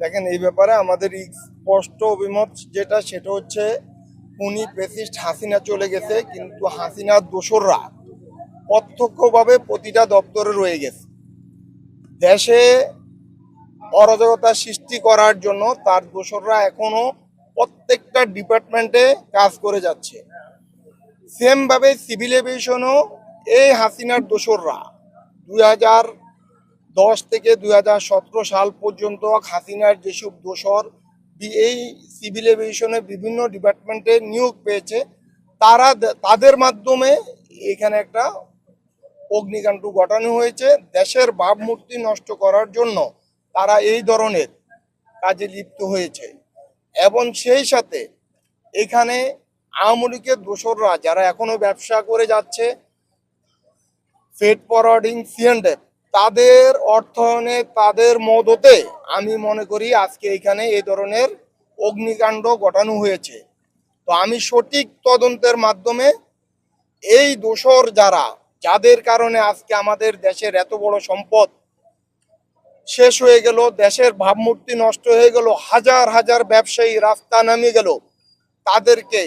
দেখেন, এই ব্যাপারে আমাদের স্পষ্ট অভিমত যেটা, সেটা হচ্ছে উনি পেসিস্ট হাসিনা চলে গেছে, কিন্তু হাসিনার দোসররা প্রত্যক্ষভাবে প্রতিটা দপ্তরে রয়ে গেছে। দেশে অরাজকতা সৃষ্টি করার জন্য তার দোসররা এখনও প্রত্যেকটা ডিপার্টমেন্টে কাজ করে যাচ্ছে। সেমভাবে সিভিল এভিয়েশনও এই হাসিনার দোসররা দুই হাজার দশ থেকে দুই হাজার সতেরো সাল পর্যন্ত হাসিনার যেসব দোসর বি- এই সিভিল এভিয়েশনে বিভিন্ন ডিপার্টমেন্টে নিয়োগ পেয়েছে, তারা তাদের মাধ্যমে এখানে একটা অগ্নিকাণ্ড ঘটানো হয়েছে। দেশের ভাবমূর্তি নষ্ট করার জন্য তারা এই ধরনের কাজে লিপ্ত হয়েছে। এবং সেই সাথে এখানে আওয়ামী লীগের দোসররা যারা এখনও ব্যবসা করে যাচ্ছে ফেড ফরওয়ার্ডিং সিএনডেফ তাদের অর্থায়নে তাদের মদতে আমি মনে করি আজকে এখানে এই ধরনের অগ্নিকাণ্ড ঘটানো হয়েছে। তো আমি সঠিক তদন্তের মাধ্যমে এই দোসর যারা, যাদের কারণে আজকে আমাদের দেশের এত বড় সম্পদ শেষ হয়ে গেল, দেশের ভাবমূর্তি নষ্ট হয়ে গেল, হাজার হাজার ব্যবসায়ী রাস্তা নামিয়ে গেল, তাদেরকে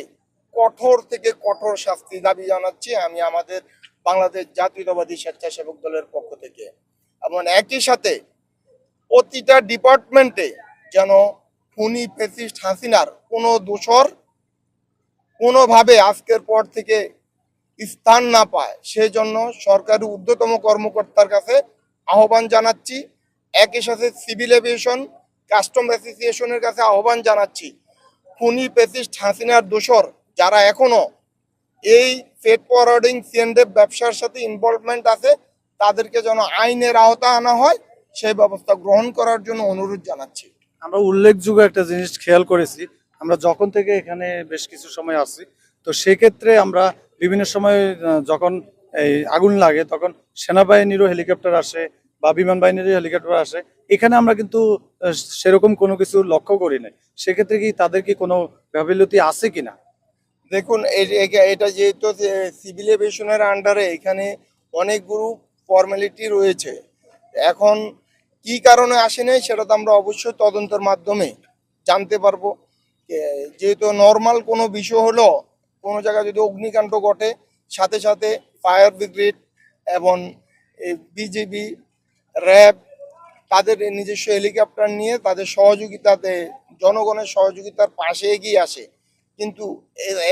কঠোর থেকে কঠোর শাস্তি দাবি জানাচ্ছি। আমি আমাদের বাংলাদেশ জাতীয়তাবাদী স্বেচ্ছাসেবক দলের পক্ষ থেকে। এবং একই সাথে প্রতিটা ডিপার্টমেন্টে যেন খুনি ফেসিস্ট হাসিনার কোনো দোষর কোনোভাবে আজকের পর থেকে স্থান না পায়, সেজন্য সরকারি ঊর্ধ্বতম কর্মকর্তার কাছে আহ্বান জানাচ্ছি। একই সাথে সিভিল এভিয়েশন কাস্টম অ্যাসোসিয়েশনের কাছে আহ্বান জানাচ্ছি, খুনি পেসিস্ট হাসিনার দোসর যারা এখনও এই ফেড ফরওয়ার্ডিং সিএনডেফ ব্যবসার সাথে ইনভলভমেন্ট আছে, তাদেরকে যেন আইনের আওতা আনা হয়, সেই ব্যবস্থা গ্রহণ করার জন্য অনুরোধ জানাচ্ছি। আমরা উল্লেখযোগ্য একটা জিনিস খেয়াল করেছি, আমরা যখন থেকে এখানে বেশ কিছু সময় আসি তো সেক্ষেত্রে আমরা বিভিন্ন সময় যখন এই আগুন লাগে, তখন সেনাবাহিনীরও হেলিকপ্টার আসে বা বিমান বাহিনীরও হেলিকপ্টার আসে, এখানে আমরা কিন্তু সেরকম কোনো কিছু লক্ষ্য করি নাই। সেক্ষেত্রে কি তাদের কি কোনো গাফিলতি আছে কিনা? দেখুন এটা যেহেতু সিভিল এভিয়েশনের আন্ডারে এখানে অনেকগুলো ফর্মালিটি রয়েছে। এখন কি কারণে আসে আসেনি সেটা তো আমরা অবশ্যই তদন্তের মাধ্যমে জানতে পারব। যেহেতু নর্মাল কোনো বিষয় হলো, কোনো জায়গায় যদি অগ্নিকাণ্ড ঘটে, সাথে সাথে ফায়ার ব্রিগেড এবং বিজেপি র্যাব তাদের নিজস্ব হেলিকপ্টার নিয়ে তাদের সহযোগিতাতে, জনগণের সহযোগিতার পাশে এগিয়ে আসে। কিন্তু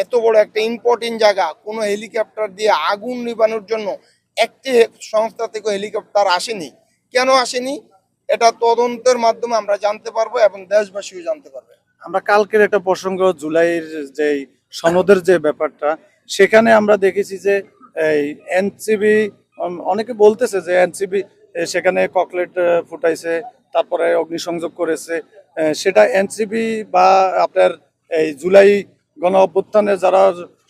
এত বড় একটা ইম্পর্টেন্ট জায়গা, কোনো হেলিকপ্টার দিয়ে আগুন নিবানোর জন্য একটি সংস্থা থেকে হেলিকপ্টার আসেনি। কেন আসেনি? এটা তদন্তের মাধ্যমে আমরা জানতে পারব এবং দেশবাসীও জানতে পারবে। আমরা কালকের একটা প্রসঙ্গ, জুলাইয়ের যে সনদের যে ব্যাপারটা, সেখানে আমরা দেখেছি যে এই এনসিবি অনেকে বলতেছে যে এনসিবি সেখানে ককলেট ফুটাইছে, তারপরে অগ্নিসংযোগ করেছে। সেটা এনসিবি বা আপনার এই জুলাই গণ অভ্যুত্থানে যারা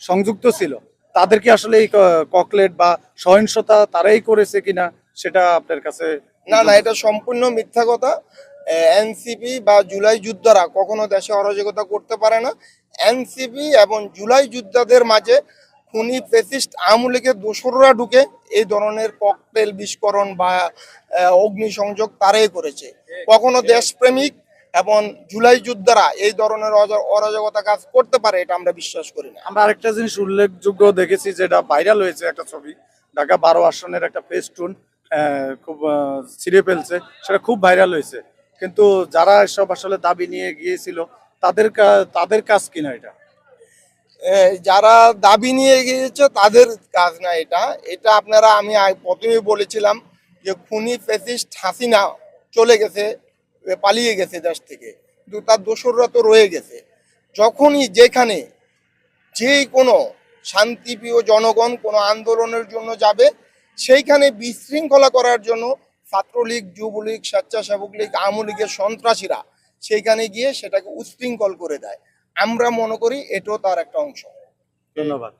সংযুক্ত ছিল, তাদেরকে আসলে এই ককলেট বা সহিংসতা তারাই করেছে কিনা সেটা আপনার কাছে না না, এটা সম্পূর্ণ মিথ্যা কথা। এনসিপি বা জুলাই যোদ্ধারা কখনো দেশে অরাজকতা করতে পারে না। এনসিপি এবং জুলাই যোদ্ধাদের মাঝে খুনি ফেসিস্ট আওয়ামী লীগের দোসররা ঢুকে এই ধরনের ককটেল, বিস্ফোরণ বা অগ্নিসংযোগ তারাই করেছে। কখনো দেশপ্রেমিক এবং জুলাই যোদ্ধারা এই ধরনের অরাজকতা কাজ করতে পারে এটা আমরা বিশ্বাস করি না। আমরা আরেকটা জিনিস উল্লেখযোগ্য দেখেছি যেটা ভাইরাল হয়েছে একটা ছবি। ঢাকা বারো আসনের একটা ফেস্টুন খুব ছিঁড়ে ফেলছে সেটা খুব ভাইরাল হয়েছে। কিন্তু যারা এসব আসলে দাবি নিয়ে গিয়েছিল তাদের তাদের কাজ কিনা এটা? যারা দাবি নিয়ে গিয়েছে তাদের কাজ না এটা। এটা আপনারা আমি প্রথমেই বলেছিলাম যে খুনি ফেসিস্ট হাসিনা চলে গেছে পালিয়ে গেছে দেশ থেকে। কিন্তু তার দোসররা তো রয়ে গেছে। যখনই যেখানে যে কোনো শান্তিপ্রিয় জনগণ কোনো আন্দোলনের জন্য যাবে, সেইখানে বিশৃঙ্খলা করার জন্য ছাত্রলীগ, যুবলীগ, স্বেচ্ছাসেবক লীগ, আওয়ামী লীগের সন্ত্রাসীরা সেইখানে গিয়ে সেটাকে উশৃঙ্খল করে দেয়। আমরা মনে করি এটাও তার একটা অংশ। ধন্যবাদ।